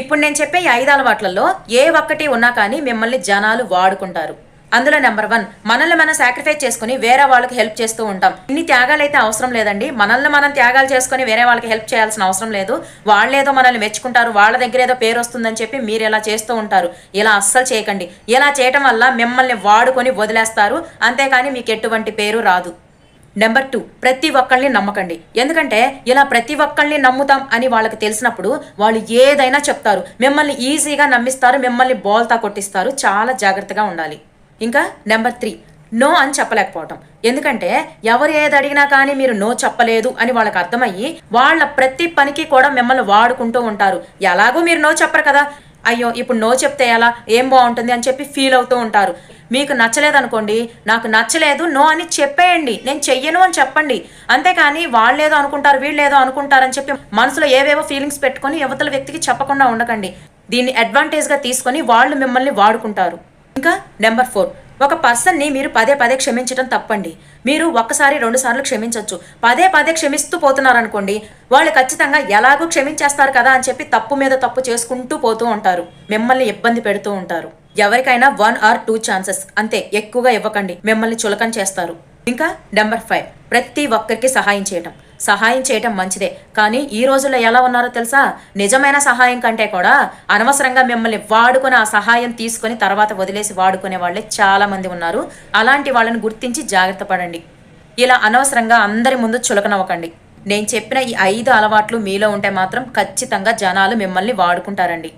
ఇప్పుడు నేను చెప్పే ఐదు అలవాట్లలో ఏ ఒక్కటి ఉన్నా కానీ మిమ్మల్ని జనాలు వాడుకుంటారు. అందులో నెంబర్ వన్ మనల్ని మనం సాక్రిఫైస్ చేసుకుని వేరే వాళ్ళకి హెల్ప్ చేస్తూ ఉంటాం. ఇన్ని త్యాగాలు అయితే అవసరం లేదండి. మనల్ని మనం త్యాగాలు చేసుకుని వేరే వాళ్ళకి హెల్ప్ చేయాల్సిన అవసరం లేదు. వాళ్ళేదో మనల్ని మెచ్చుకుంటారు వాళ్ళ దగ్గర ఏదో పేరు వస్తుందని చెప్పి మీరు ఇలా చేస్తూ ఉంటారు. ఇలా అస్సలు చేయకండి. ఇలా చేయటం వల్ల మిమ్మల్ని వాడుకొని వదిలేస్తారు. అంతేకాని మీకు ఎటువంటి పేరు రాదు. నెంబర్ టూ ప్రతి ఒక్కళ్ళని నమ్మకండి. ఎందుకంటే ఇలా ప్రతి ఒక్కళ్ళని నమ్ముతాం అని వాళ్ళకి తెలిసినప్పుడు వాళ్ళు ఏదైనా చెప్తారు. మిమ్మల్ని ఈజీగా నమ్మిస్తారు మిమ్మల్ని బోల్తా కొట్టిస్తారు చాలా జాగ్రత్తగా ఉండాలి. ఇంకా నెంబర్ త్రీ నో అని చెప్పలేకపోవటం. ఎందుకంటే ఎవరు ఏది అడిగినా కానీ మీరు నో చెప్పలేదు అని వాళ్ళకి అర్థమయ్యి వాళ్ళ ప్రతి పనికి కూడా మిమ్మల్ని వాడుకుంటూ ఉంటారు. ఎలాగో మీరు నో చెప్పరు కదా. అయ్యో ఇప్పుడు నో చెప్తే ఎలా? ఏం బాగుంటుంది అని చెప్పి ఫీల్ అవుతూ ఉంటారు. మీకు నచ్చలేదు అనుకోండి నాకు నచ్చలేదు నో అని చెప్పేయండి. నేను చెయ్యను అని చెప్పండి. అంతేకాని వాళ్ళేదో అనుకుంటారు వీళ్ళేదో అనుకుంటారని చెప్పి మనసులో ఏవేవో ఫీలింగ్స్ పెట్టుకొని యువతల వ్యక్తికి చెప్పకుండా ఉండకండి. దీన్ని అడ్వాంటేజ్గా తీసుకొని వాళ్ళు మిమ్మల్ని వాడుకుంటారు. ఇంకా నెంబర్ ఫోర్ ఒక పర్సన్ని మీరు పదే పదే క్షమించడం తప్పండి. మీరు ఒక్కసారి రెండు సార్లు క్షమించవచ్చు పదే పదే క్షమిస్తూ పోతున్నారనుకోండి వాళ్ళు ఖచ్చితంగా ఎలాగో క్షమించేస్తారు కదా అని చెప్పి తప్పు మీద తప్పు చేసుకుంటూ పోతూ ఉంటారు. మిమ్మల్ని ఇబ్బంది పెడుతూ ఉంటారు. ఎవరికైనా వన్ ఆర్ టూ ఛాన్సెస్. అంతే ఎక్కువగా ఇవ్వకండి. మిమ్మల్ని చులకం చేస్తారు. ఇంకా నెంబర్ ఫైవ్ ప్రతి ఒక్కరికి సహాయం చేయటం. సహాయం చేయటం మంచిదే. కానీ ఈ రోజుల్లో ఎలా ఉన్నారో తెలుసా? నిజమైన సహాయం కంటే కూడా అనవసరంగా మిమ్మల్ని వాడుకొని ఆ సహాయం తీసుకొని తర్వాత వదిలేసి వాడుకునే వాళ్ళే చాలా మంది ఉన్నారు. అలాంటి వాళ్ళని గుర్తించి జాగ్రత్త పడండి. ఇలా అనవసరంగా అందరి ముందు చులకనవ్వకండి. నేను చెప్పిన ఈ ఐదు అలవాట్లు మీలో ఉంటే మాత్రం ఖచ్చితంగా జనాలు మిమ్మల్ని వాడుకుంటారండి.